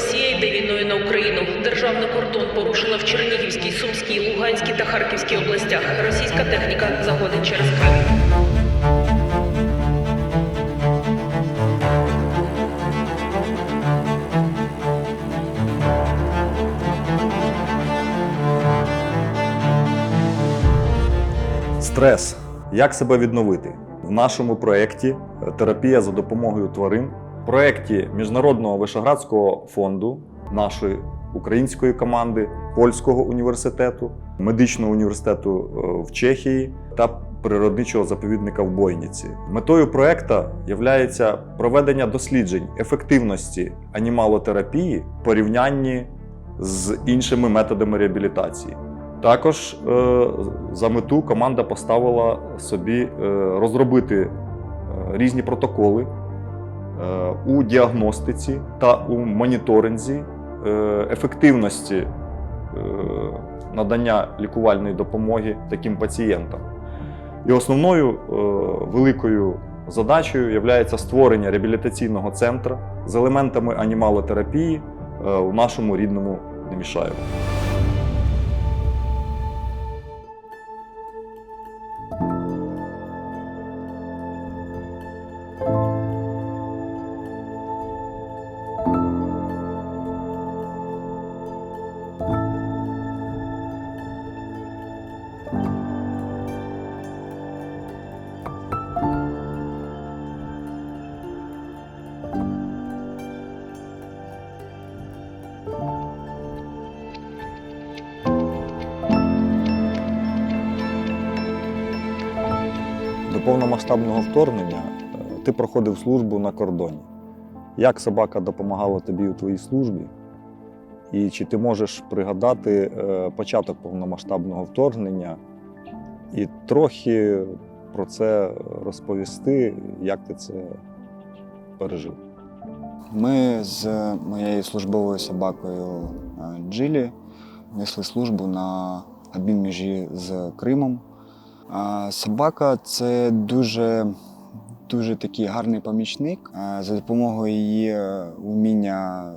Росія йде війною на Україну. Державний кордон порушила в Чернігівській, Сумській, Луганській та Харківській областях. Російська техніка заходить через Крим. Стрес. Як себе відновити? В нашому проєкті Терапія за допомогою тварин, проєкті Міжнародного Вишеградського фонду, нашої української команди, польського університету, медичного університету е, в Чехії та природничого заповідника в Бойніці. Метою проекту є проведення досліджень ефективності анімалотерапії в порівнянні з іншими методами реабілітації. Також е, за мету команда поставила собі е, розробити різні протоколи у діагностиці та у моніторинзі е, ефективності е, надання лікувальної допомоги таким пацієнтам. І основною е, великою задачею є створення реабілітаційного центру з елементами анімалотерапії е, у нашому рідному Немішаєву. Повномасштабного вторгнення е, ти проходив службу на кордоні. Як собака допомагала тобі у твоїй службі? І чи ти можеш пригадати е, початок повномасштабного вторгнення і трохи про це розповісти, як ти це пережив? Ми з моєю службовою собакою е, Джилі несли службу на обмінміжі з Кримом. Собака це дуже, дуже такий гарний помічник. Е, За допомогою її е, вміння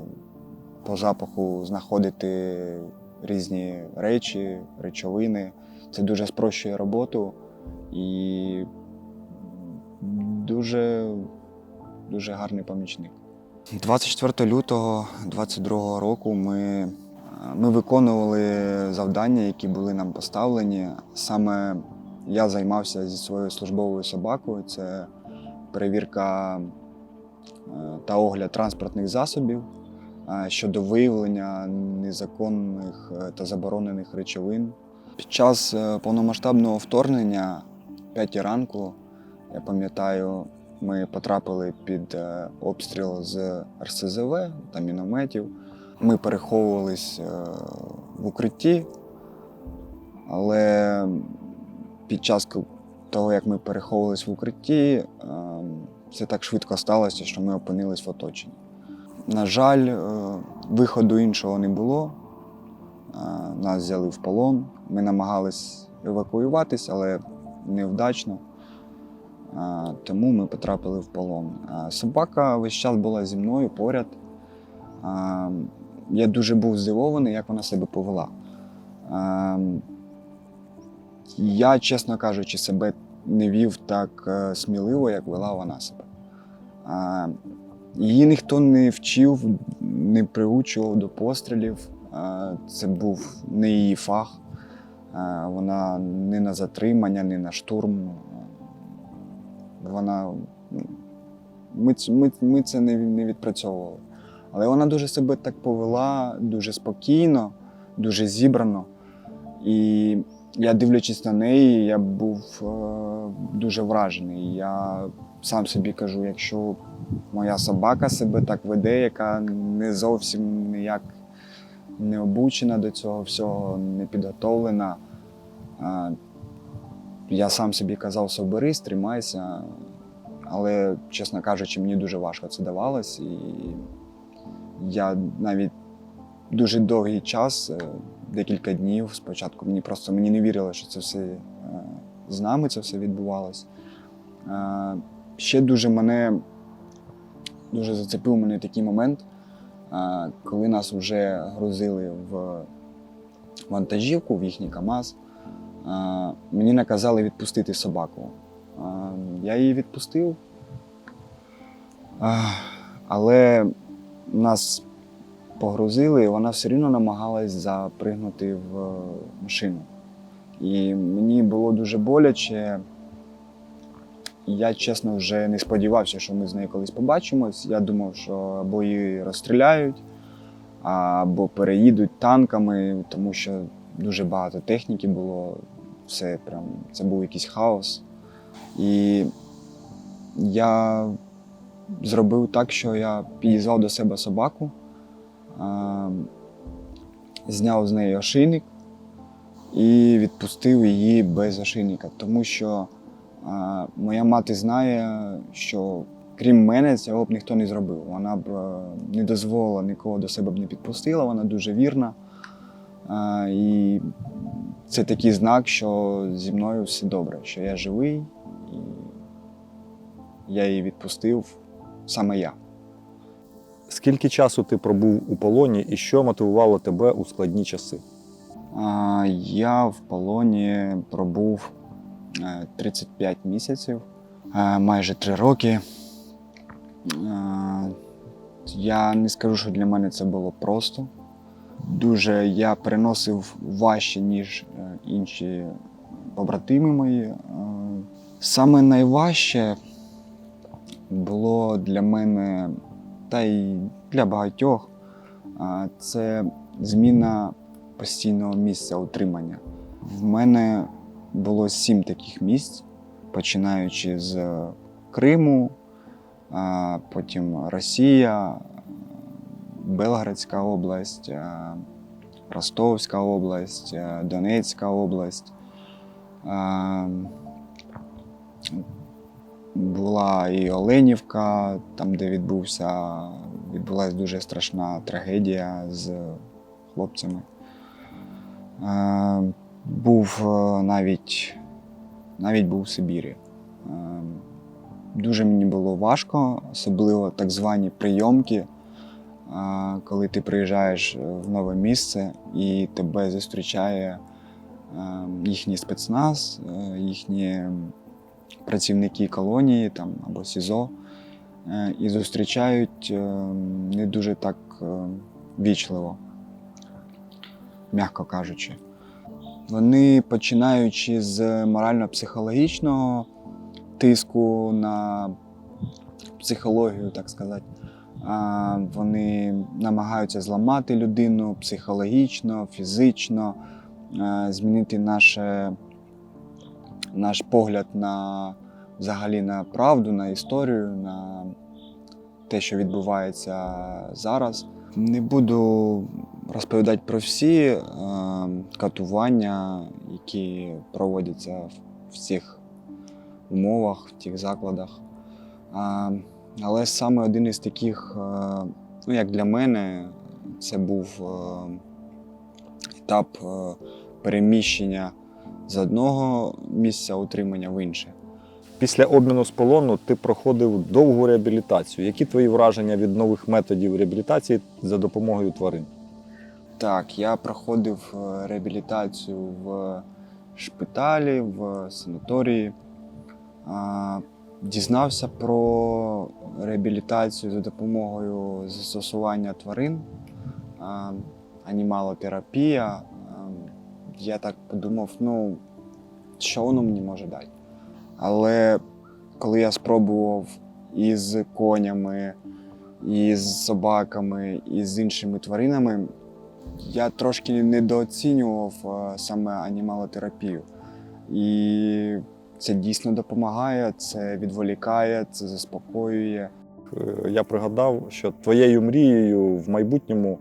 по запаху знаходити різні речі, речовини. Це дуже спрощує роботу і дуже, дуже гарний помічник. 24 лютого 22 року ми, ми виконували завдання, які були нам поставлені. Саме я займався зі своєю службовою собакою. Це перевірка е, та огляд транспортних засобів е, щодо виявлення незаконних е, та заборонених речовин. Під час повномасштабного вторгнення, 5 ранку, я пам'ятаю, ми потрапили під обстріл з РСЗВ та мінометів. Ми переховувались в укритті, але під час того, як ми переховувались в укритті, е, все так швидко сталося, що ми опинились в оточенні. На жаль, е, виходу іншого не було. Е, Нас взяли в полон. Ми намагались евакуюватись, але невдачно. Тому ми потрапили в полон. Собака весь час була зі мною поряд. Я дуже був здивований, як вона себе повела. Я, чесно кажучи, себе не вів так е, сміливо, як вела вона себе. Її ніхто не вчив, не приучував до пострілів. Це був не її фах. Вона не на затримання, не на штурм. Вона. Ми, ми, ми це не, не відпрацьовували. Але вона дуже себе так повела, дуже спокійно, дуже зібрано. І я, дивлячись на неї, я був е, дуже вражений. Я сам собі кажу, якщо моя собака себе так веде, яка не зовсім ніяк не обучена до цього всього, не підготовлена. е, я сам собі казав, соберись, тримайся. Але, чесно кажучи, мені дуже важко це давалось. І я навіть дуже довгий час, е, декілька днів спочатку, мені просто мені не вірило, що це все е, з нами це все відбувалось. Е, Ще дуже мене дуже зацепив мене такий момент. Коли нас вже грузили в вантажівку, в їхній КАМАЗ, мені наказали відпустити собаку. Я її відпустив, але нас погрузили, і вона все рівно намагалась запригнути в машину. І мені було дуже боляче. Я чесно вже не сподівався, що ми з нею колись побачимось. Я думав, що або її розстріляють, або переїдуть танками, тому що дуже багато техніки було. Все прям це був якийсь хаос. І я зробив так, що я підізвав до себе собаку, зняв з неї ошейник і відпустив її без ошейника, тому що моя мати знає, що крім мене цього б ніхто не зробив. Вона б е, не дозволила нікого до себе б не підпустила, вона дуже вірна. І це такий знак, що зі мною все добре, що я живий, і я її відпустив саме я. Скільки часу ти пробув у полоні і що мотивувало тебе у складні часи? Я в полоні пробув е, 35 місяців, е, майже 3 роки. Е, Я не скажу, що для мене це було просто. Дуже я переносив важче, ніж е, інші побратими мої. Е, Саме найважче було для мене, та й для багатьох, це зміна постійного місця утримання. В мене було сім таких місць, починаючи з Криму, потім Росія, Белградська область, Ростовська область, Донецька область. Була і Оленівка, там, де відбувся, відбулася дуже страшна трагедія з хлопцями. Е, був е, навіть, навіть був в Сибірі. Е, дуже мені було важко, особливо так звані прийомки, коли ти приїжджаєш в нове місце і тебе зустрічає їхній спецназ, їхні працівники колонії там, або СІЗО, е, і зустрічають е, не дуже так е, вічливо м'яко кажучи. Вони починаючи з морально-психологічного тиску на психологію, так сказати, вони намагаються зламати людину психологічно, фізично, змінити наше, наш погляд на взагалі на правду, на історію, на те, що відбувається зараз. Не буду розповідати про всі е, катування, які проводяться в цих умовах, в тих закладах. А, але саме один із таких, е, ну як для мене, це був е, етап е, переміщення з одного місця утримання в інше. Після обміну з полону ти проходив довгу реабілітацію. Які твої враження від нових методів реабілітації за допомогою тварин? Так, я проходив е, реабілітацію в шпиталі, в санаторії. Дізнався про реабілітацію за допомогою застосування тварин, анімалотерапія. Я так подумав, ну, що воно мені може дати. Але коли я спробував із конями, і з собаками, і з іншими тваринами, я трошки недооцінював е, саме анімалотерапію. І це дійсно допомагає, це відволікає, це заспокоює. Е, Я пригадав, що твоєю мрією в майбутньому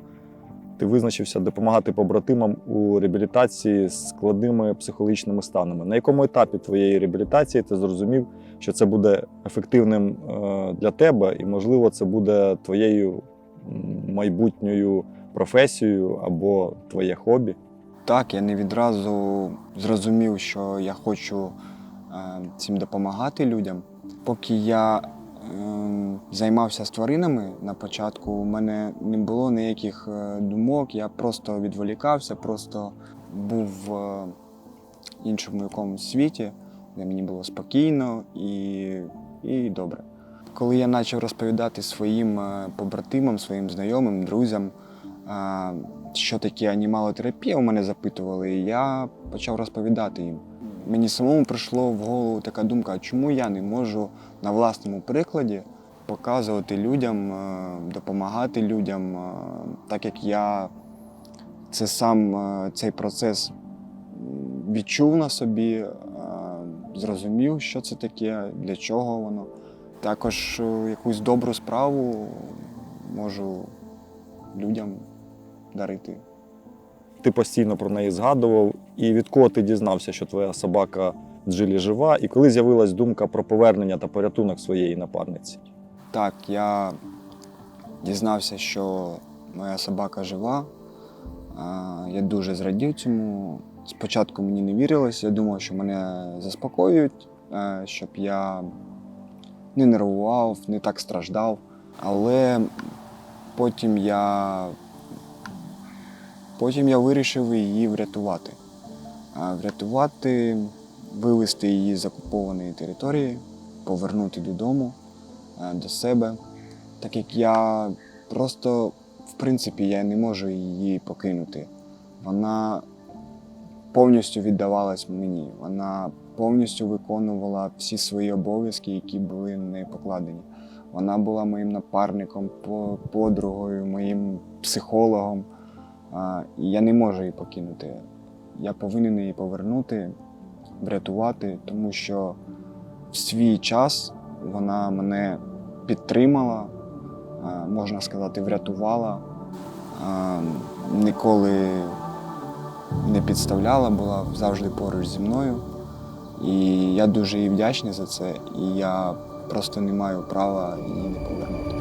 ти визначився допомагати побратимам у реабілітації з складними психологічними станами. На якому етапі твоєї реабілітації ти зрозумів, що це буде ефективним е, для тебе, і, можливо, це буде твоєю майбутньою професією або твоє хобі? Так, я не відразу зрозумів, що я хочу е, цим допомагати людям. Поки я займався з тваринами на початку, у мене не було ніяких е, думок, я просто відволікався, просто був в іншому якомусь світі, де мені було спокійно і, і добре. Коли я почав розповідати своїм е, побратимам, своїм знайомим, друзям, е, що таке анімалотерапія, у мене запитували, і я почав розповідати їм. Мені самому прийшло в голову така думка, чому я не можу на власному прикладі показувати людям, е, допомагати людям, е, так як я це сам е, цей процес відчув на собі, зрозумів, що це таке, для чого воно. Також якусь добру справу можу людям дарити. Ти постійно про неї згадував, і від кого ти дізнався, що твоя собака Джилі жива, і коли з'явилась думка про повернення та порятунок своєї напарниці? Так, я дізнався, що моя собака жива. Я дуже зрадів цьому. Спочатку мені не вірилось, я думав, що мене заспокоюють, щоб я не нервував, не так страждав. Але потім я, потім я вирішив її врятувати. Врятувати, вивезти її з окупованої території, повернути додому е, до себе. Так як я просто, в принципі, я не можу її покинути. Вона повністю віддавалась мені. Вона повністю виконувала всі свої обов'язки, які були на неї покладені. Вона була моїм напарником, подругою, моїм психологом. І я не можу її покинути. Я повинен її повернути, врятувати, тому що в свій час вона мене підтримала, можна сказати, врятувала, ніколи не підставляла, була завжди поруч зі мною. І я дуже їй вдячний за це, і я просто не маю права її не повернути.